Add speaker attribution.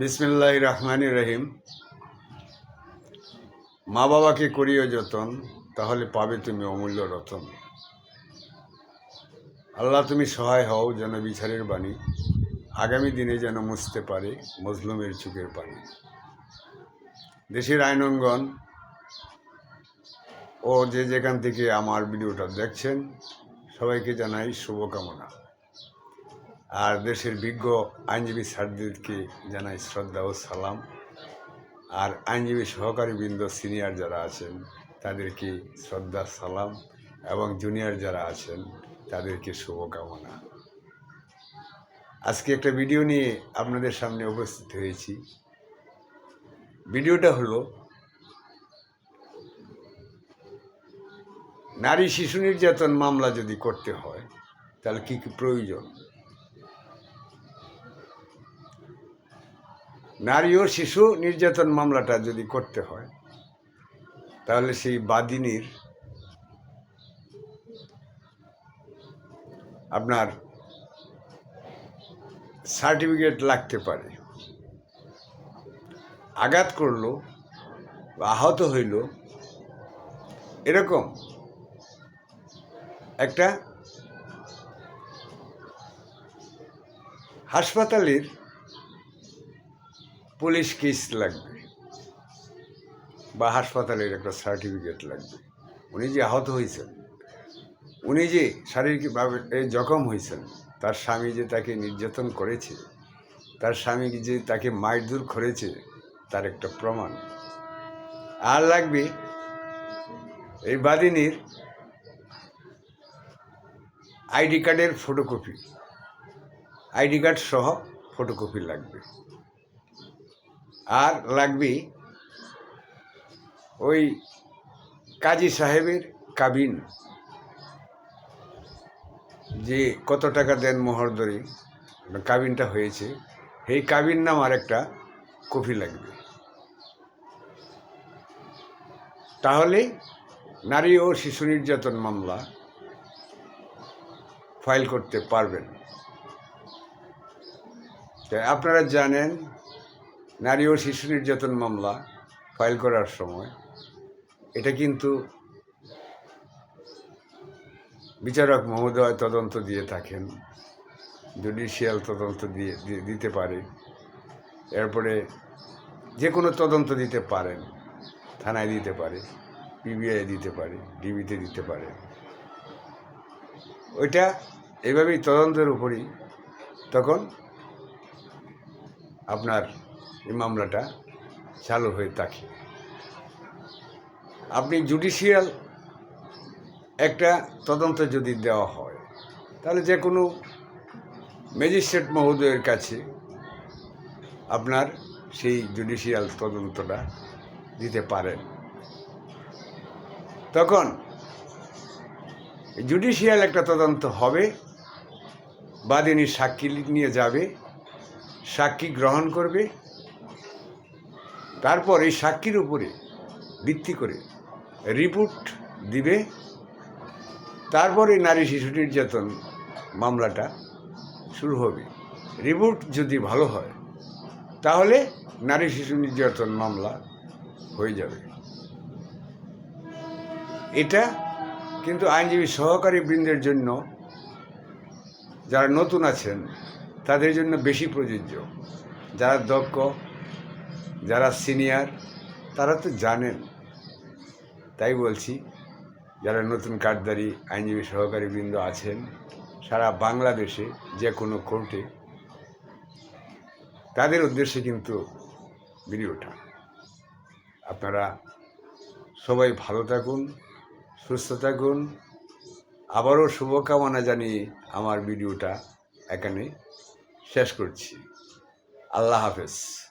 Speaker 1: বিসমিল্লাহ রহমান রহিম। মা বাবাকে করিও যতন, তাহলে পাবে তুমি অমূল্য রতন। আল্লাহ তুমি সহায় হও যেন বিচারের বাণী, আগামী দিনে যেন মুছতে পারে মজলুমের চুকের পানি। দেশের আইনঙ্গন ও যে যেখান থেকে আমার ভিডিওটা দেখছেন, সবাইকে জানাই শুভকামনা। আর দেশের বিজ্ঞ আইনজীবী স্যারদেরকে জানাই শ্রদ্ধা ও সালাম। আর আইনজীবী সহকারী বৃন্দ সিনিয়র যারা আছেন, তাদেরকে শ্রদ্ধা, সালাম এবং জুনিয়র যারা আছেন, তাদেরকে শুভকামনা। আজকে একটা ভিডিও নিয়ে আপনাদের সামনে উপস্থিত হয়েছি। ভিডিওটা হলো, নারী শিশু নির্যাতন মামলা যদি করতে হয়, তাহলে কী কী প্রয়োজন? নারী ও শিশু নির্যাতন মামলাটা যদি করতে হয়, তাহলে সেই বাদিনীর আপনার সার্টিফিকেট লাগতে পারে। আঘাত করল বা আহত হইল, এরকম একটা হাসপাতালের পুলিশ কেস লাগবে বা হাসপাতালের একটা সার্টিফিকেট লাগবে। উনি যে আহত হয়েছেন, উনি যে শারীরিকভাবে জখম হয়েছেন, তার স্বামী যে তাকে নির্যাতন করেছে, তার স্বামী যে তাকে মারধর করেছে, তার একটা প্রমাণ। আর লাগবে এই বাদিনীর আইডি কার্ডের ফটোকপি। আইডি কার্ড সহ ফটোকপি লাগবে। আর লাগবে ওই কাজী সাহেবের কাবিন, যে কত টাকা দেন মোহর ধরে, কাবিনটা হয়েছে। সেই কাবিন নাম আর একটা কপি লাগবে। তাহলে নারী ও শিশু নির্যাতন মামলা ফাইল করতে পারবেন। আপনারা জানেন নারী ও শিশু নির্যাতন মামলা ফাইল করার সময়, এটা কিন্তু বিচারক মহোদয় তদন্ত দিয়ে থাকেন, জুডিশিয়াল তদন্ত দিয়ে দিতে পারে, এরপরে যে কোনো তদন্ত দিতে পারেন, থানায় দিতে পারে, পিবিআই দিতে পারে, ডিবিতে দিতে পারে। ওইটা এভাবেই তদন্তের উপরই, তখন আপনার এই মামলাটা চালু হয়ে থাকে। আপনি জুডিশিয়াল একটা তদন্ত যদি দেওয়া হয়, তাহলে যে কোনো ম্যাজিস্ট্রেট মহোদয়ের কাছে আপনার সেই জুডিশিয়াল তদন্তটা দিতে পারেন। তখন জুডিশিয়াল একটা তদন্ত হবে বাদিনী সাক্ষী নিয়ে যাবে, সাক্ষী গ্রহণ করবে তারপর এই সাক্ষীর উপরে ভিত্তি করে রিপোর্ট দিবে। তারপর এই নারী শিশু নির্যাতন মামলাটা শুরু হবে। রিপোর্ট যদি ভালো হয়, তাহলে নারী শিশু নির্যাতন মামলা হয়ে যাবে। এটা কিন্তু আইনজীবী সহকারী বৃন্দের জন্য, যারা নতুন আছেন, তাদের জন্য বেশি প্রযোজ্য। যারা দক্ষ যারা সিনিয়র, তারা তো জানেন। তাই বলছি, যারা নতুন কার্ডদারি আইনজীবী সহকারী বৃন্দ আছেন, সারা বাংলাদেশে যে কোনো কোর্টে, তাদের উদ্দেশ্যে কিন্তু ভিডিওটা। আপনারা সবাই ভালো থাকুন, সুস্থ থাকুন। আবারও শুভকামনা জানিয়ে আমার ভিডিওটা এখানে শেষ করছি। আল্লাহ হাফেজ।